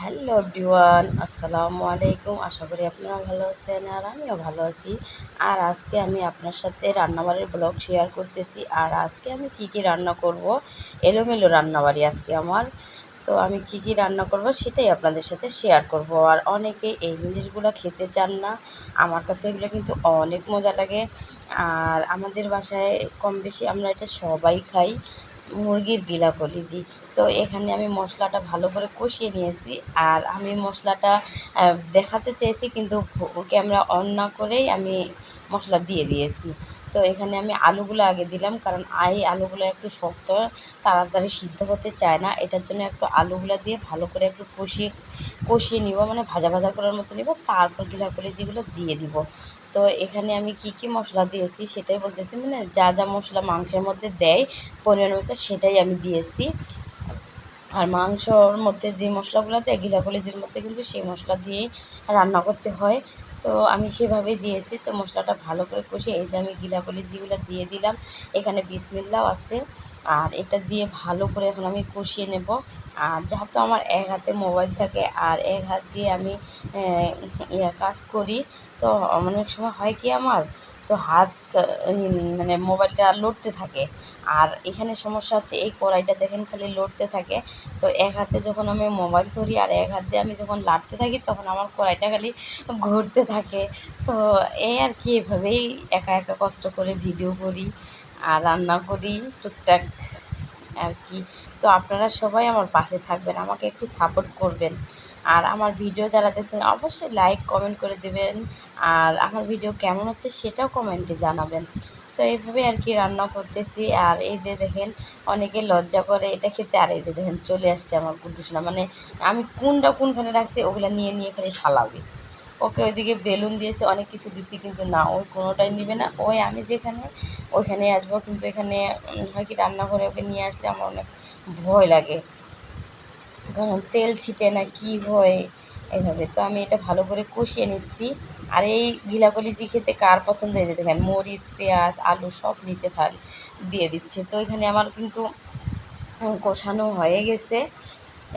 Hello everyone, আসসালামু আলাইকুম। আশা করি আপনারা ভালো আছেন আর আমিও ভালো আছি। আর আজকে আমি আপনার সাথে রান্নাবাড়ির ব্লগ শেয়ার করতেছি। আর আজকে আমি কি কি রান্না করব? এলোমেলো রান্নাবাড়ি আজকে আমার। তো আমি কি কি রান্না করব সেটাই আপনাদের সাথে শেয়ার করব। আর অনেকে এই জিনিসগুলো খেতে চান না। আমার কাছে এগুলো কিন্তু অনেক মজা লাগে। আর আমাদের বাসায় কম বেশি আমরা এটা সবাই খাই। মুরগির গিলা কলিজি তো এখানে আমি মশলাটা ভালো করে কষিয়ে নিয়েছি। আর আমি মশলাটা দেখাতে চেয়েছি, কিন্তু ক্যামেরা অন না করেই আমি মশলা দিয়ে দিয়েছি। তো এখানে আমি আলুগুলো আগে দিলাম, কারণ আই আলুগুলো একটু শক্ত, তাড়াতাড়ি সিদ্ধ হতে চায় না। এটার জন্য একটু আলুগুলো দিয়ে ভালো করে একটু কষিয়ে কষিয়ে নিব মানে ভাজা ভাজা করার মতো নিব। তারপর গিলা করে যেগুলো দিয়ে দিব। তো এখানে আমি কি কি মশলা দিয়েছি সেটাই বলতেছি মানে যা যা মশলা মাংসের মধ্যে দেয় পরিমাণ মতো সেটাই আমি দিয়েছি। আর মাংসর মধ্যে যে মশলাগুলো দেয় গিলা কলেজের মধ্যে কিন্তু সেই মশলা দিয়েই রান্না করতে হয়। তো আমি সেভাবেই দিয়েছি। তো মশলাটা ভালো করে কষে এই যে আমি গিলা যেগুলো দিয়ে দিলাম। এখানে বিসমিল্লাও আছে। আর এটা দিয়ে ভালো করে এখন আমি কষিয়ে নেব। আর যেহেতু আমার এক হাতে মোবাইল থাকে আর এক হাত দিয়ে আমি কাজ করি, তো অনেক সময় হয় কি আমার তো হাত মানে মোবাইলটা লড়তে থাকে। আর এখানে সমস্যা হচ্ছে এই কড়াইটা দেখেন খালি লড়তে থাকে। তো এক হাতে যখন আমি মোবাইল ধরি আর এক হাত আমি যখন লাড়তে থাকি, তখন আমার কড়াইটা খালি ঘুরতে থাকে। তো এই আর কি, এভাবেই একা একা কষ্ট করে ভিডিও করি আর রান্না করি টুকটাক আর কি। তো আপনারা সবাই আমার পাশে থাকবেন, আমাকে একটু সাপোর্ট করবেন। আর আমার ভিডিও যারা দেখছেন, অবশ্যই লাইক কমেন্ট করে দেবেন। আর আমার ভিডিও কেমন হচ্ছে সেটাও কমেন্টে জানাবেন। তো এইভাবে আর কি রান্না করতেছি। আর এই যে দেখেন, অনেকে লজ্জা করে এটা খেতে, আর এই যে দেখেন, চলে আসছে আমার গুড্ডুসোনা মানে আমি কোনটা কোনখানে রাখছি, ওগুলো নিয়ে নিয়ে খালি ফালাবি ওকে ওইদিকে বেলুন দিয়েছে, অনেক কিছু দিছি, কিন্তু না, ওই কোনোটাই নিবে না। ওই আমি যেখানে ওইখানে আসব। কিন্তু এখানে হয় কি রান্না করে ওকে নিয়ে আসলে আমার অনেক ভয় লাগে। তেল ছিটে না কি হয় এইভাবে তো আমি এটা ভালো করে কষিয়ে নিচ্ছি। আর এই গিলাকলিজি খেতে কার পছন্দ? হয়েছে দেখেন, মরিচ, পেঁয়াজ, আলু সব নিচে ফাল দিয়ে দিচ্ছে। তো এখানে আমার কিন্তু কষানো হয়ে গেছে।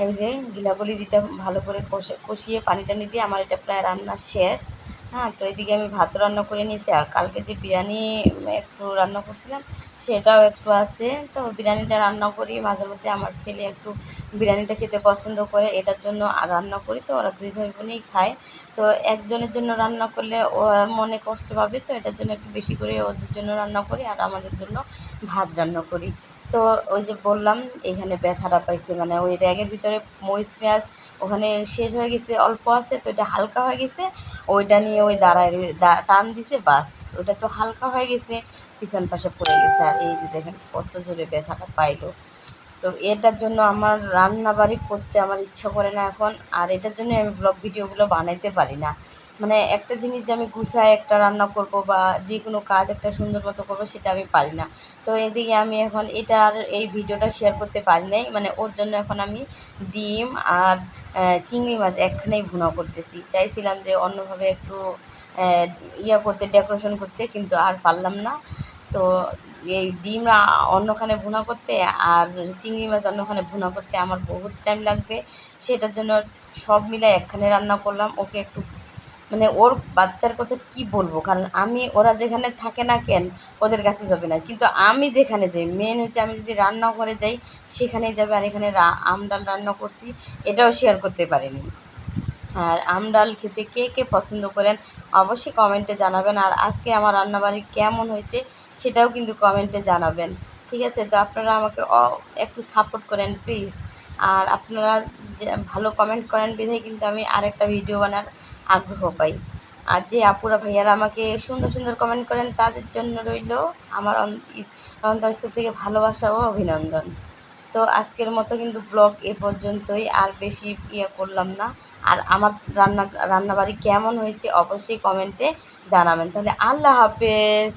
এই যে গিলাকলিজিটা ভালো করে কষে কষিয়ে পানি টানি দিয়ে আমার এটা প্রায় রান্না শেষ। হ্যাঁ তো এদিকে আমি ভাত রান্না করে নিয়েছি, আর কালকে যে বিরিয়ানি একটু রান্না করছিলাম, সেটাও একটু আছে। তো বিরিয়ানিটা রান্না করি, মাঝে মধ্যে আমার ছেলে একটু বিরিয়ানিটা খেতে পছন্দ করে, এটার জন্য রান্না করি, তো ওরা দুই ভাই বোনেই খায়। তো একজনের জন্য রান্না করলে ও মনে কষ্ট পাবে, তো এটার জন্য একটু বেশি করে ওদের জন্য রান্না করি, আর আমাদের জন্য ভাত রান্না করি। তো ওই যে বললাম, এখানে ব্যথাটা পাইছে মানে ওই র্যাগের ভিতরে মরিচ, পেঁয়াজ, ওখানে শেষ হয়ে গেছে, অল্প আছে, তো এটা হালকা হয়ে গেছে, ওইটা নিয়ে ওই দাঁড়ায় টান দিছে, বাস, ওটা তো হালকা হয়ে গেছে, পিছন পাশে পড়ে গেছে, আর এই যে দেখেন কত জোরে ব্যথাটা পাইলো। তো এটার জন্য আমার রান্না বাড়ি করতে আমার ইচ্ছা করে না এখন। আর এটার জন্য আমি ব্লগ ভিডিওগুলো বানাইতে পারি না। মানে একটা জিনিস যে আমি গুছায় একটা রান্না করব বা যে কোনো কাজ একটা সুন্দর মতো করব সেটা আমি পারি না। তো এদিকে আমি এখন এটার এই ভিডিওটা শেয়ার করতে পারি নাই। মানে ওর জন্য এখন আমি ডিম আর চিংড়ি মাছ একখানেই ভুনা করতেছি। চাইছিলাম যে অন্যভাবে একটু ইয়া করতে ডেকোরেশন করতে, কিন্তু আর পারলাম না। তো এই ডিম অন্যখানে ভুনা করতে আর চিংড়ি মাছ অন্যখানে ভুনা করতে আমার বহুত টাইম লাগবে। সেটার জন্য সব মিলে একখানে রান্না করলাম। ওকে একটু মানে ওর বাচ্চার কথা কি বলব? কারণ আমি, ওরা যেখানে থাকে না কেন, ওদের কাছে যাবে না। কিন্তু আমি যেখানে যাই মেন হচ্ছে আমি যদি রান্নাঘরে যাই, সেখানেই যাবে আর এখানে আম ডাল রান্না করছি। এটাও শেয়ার করতে পারিনি। আর আম ডাল খেতে কে কে পছন্দ করেন, অবশ্যই কমেন্টে জানাবেন। আর আজকে আমার রান্নাবাড়ি কেমন হয়েছে সেটাও কিন্তু কমেন্টে জানাবেন। ঠিক আছে? তো আপনারা আমাকে একটু সাপোর্ট করেন প্লিজ আর আপনারা যে, ভালো কমেন্ট করেন বিধায় কিন্তু আমি আরেকটা ভিডিও বানার আগ্রহ পাই। আর যে আপুরা ভাইয়ারা আমাকে সুন্দর সুন্দর কমেন্ট করেন, তাদের জন্য রইল আমার অন্তরস্থল থেকে ভালোবাসা ও অভিনন্দন। তো আজকের মতো কিন্তু ব্লগ এ পর্যন্তই, আর বেশি ইয়ে করলাম না। আর আমার রান্না, রান্নাবাড়ি কেমন হয়েছে অবশ্যই কমেন্টে জানাবেন। তাহলে আল্লাহ হাফেজ!